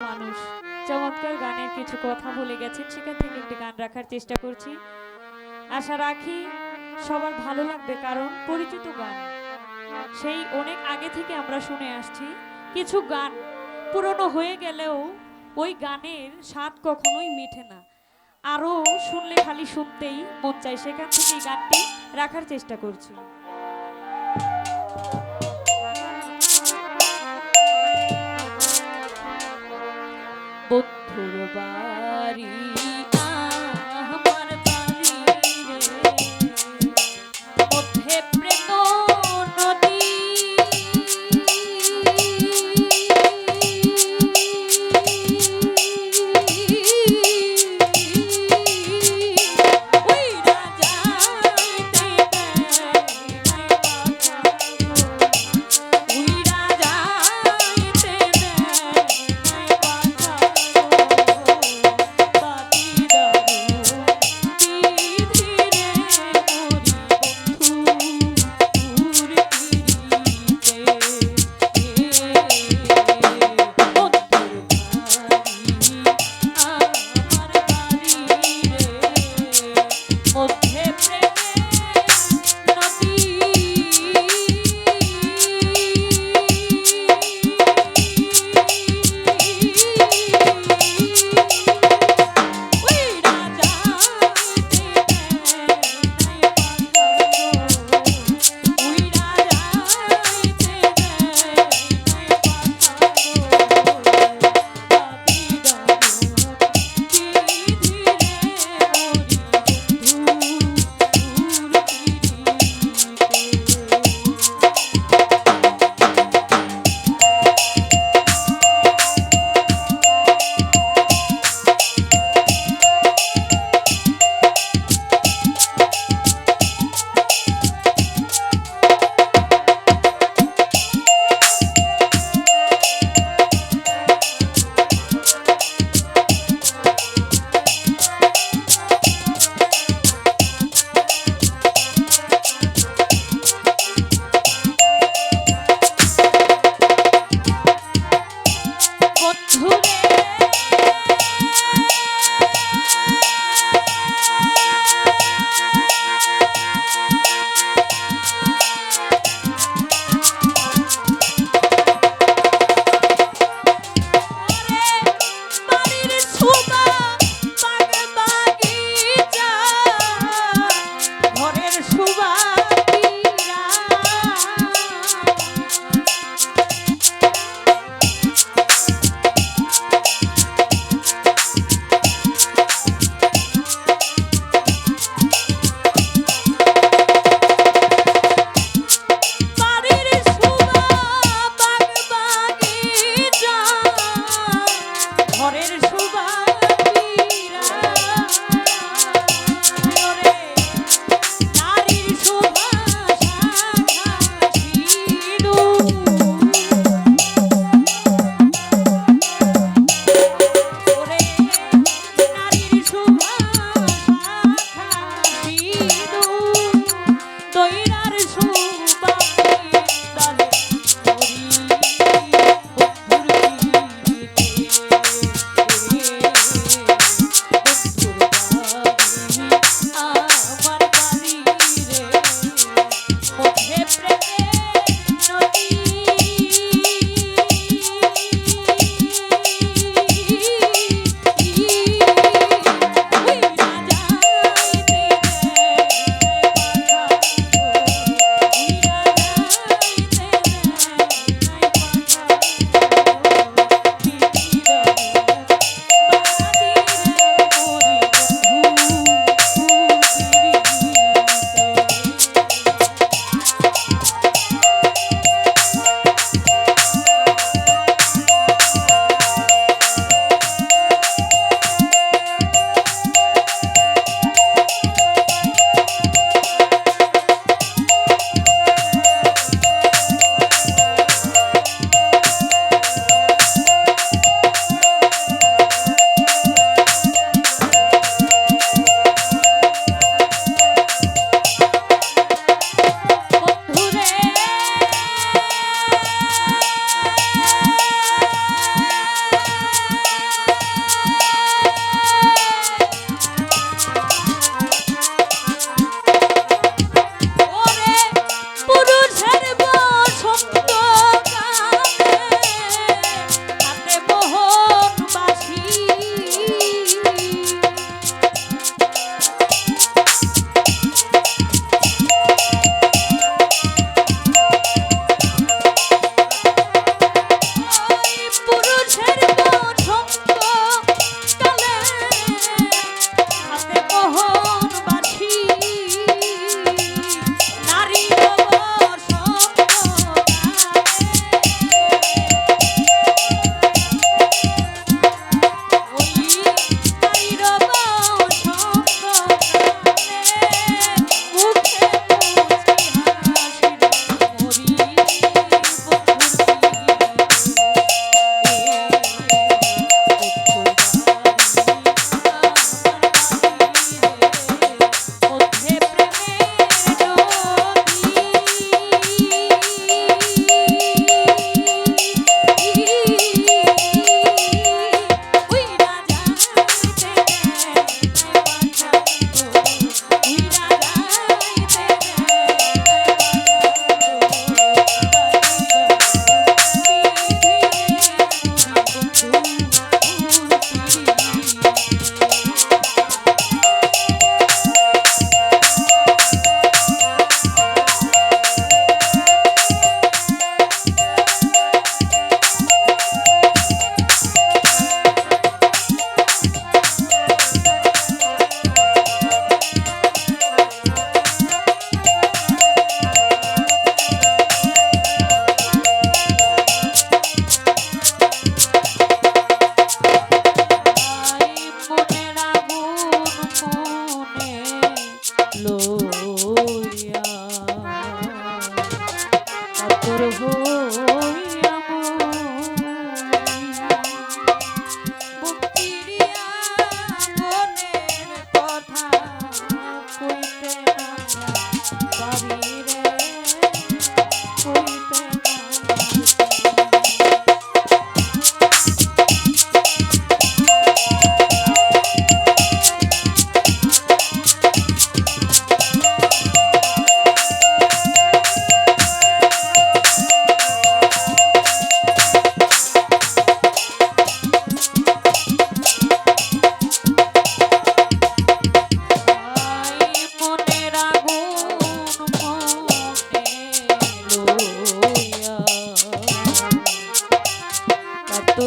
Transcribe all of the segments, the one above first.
মানুষ। চমৎকার গানের কিছু কথা বলে গেছেন, সেখান থেকে একটি গান রাখার চেষ্টা করছি। আশা রাখি সবার ভালো লাগবে, কারণ পরিচিত গান। সেই অনেক আগে থেকে আমরা শুনে আসছি। কিছু গান পুরনো হয়ে গেলেও ওই গানের স্বাদ কখনোই মিঠে না। আরও শুনলে খালি শুনতেই মন চাই সেখান থেকে এই গানটি রাখার চেষ্টা করছি। body. আমার সু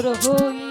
হই